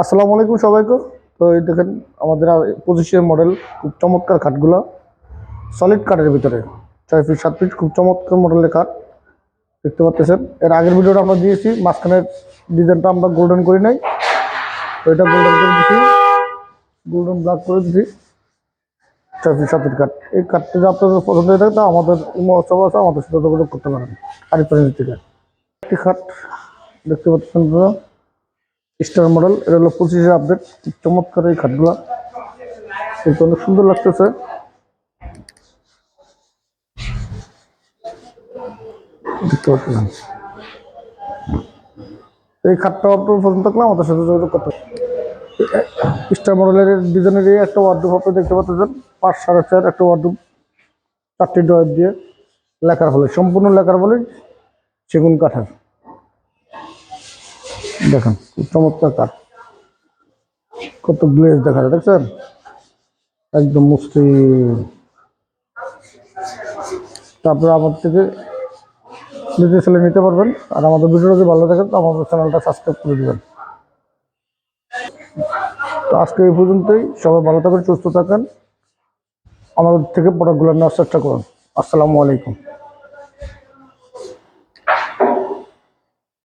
আসসালামু আলাইকুম সবাইকে। তো এই দেখেন আমাদের পঁচিশের মডেল খুব চমৎকার খাটগুলো। সলিড কাঠের ভিতরে, ছয় ফিট সাত ফিট খুব চমৎকার মডেলের কাঠ দেখতে পাচ্ছেন এর আগের ভিডিওটা আমরা দিয়েছি, মাঝখানের ডিজাইনটা আমরা গোল্ডেন করি নাই। তো এটা গোল্ডেন করে দিচ্ছি গোল্ডেন ব্ল্যাক করে দিচ্ছি ছয় ফিট সাত ফিট কাঠ। এই কাঠটা যদি আপনাদের পছন্দ হয়ে থাকে তা আমাদের মহোৎসব আছে, আমাদের সাথে যোগাযোগ করতে পারেন। আরিফানি থেকে একটি খাট, দেখতে পাচ্ছেন স্টার মডেল, এটা হলো পঁচিশের আপডেট চমৎকার এই খাটগুলা। অনেক সুন্দর লাগতেছে। এই খাটটা আপনার পছন্দ থাকলে আমাদের সাথে যোগাযোগ করতে স্টার মডেলের ডিজাইনের একটা ওয়ার্ডরোব আপনি দেখতে পাচ্ছেন। পাঁচ সাড়ে চার একটা ওয়ার্ডরোব চারটি ড্রয়ার দিয়ে লেখার ফলে সম্পূর্ণ লেখার ফলে সেগুন কাঠের। দেখেন চমৎকার কাঠ। কত গ্লেজ দেখা যায় দেখছেন? একদম মসৃণ তারপরে আমার থেকে নিজে ছেলে নিতে পারবেন, আর আমাদের ভিডিওটা যদি ভালো থাকে তো আমাদের চ্যানেলটা সাবস্ক্রাইব করে দেবেন। তো আজকে এই পর্যন্তই, সবাই ভালো থাকেন, সুস্থ থাকেন। আমাদের থেকে প্রোডাক্টগুলো নেওয়ার চেষ্টা করুন। আসসালামু আলাইকুম।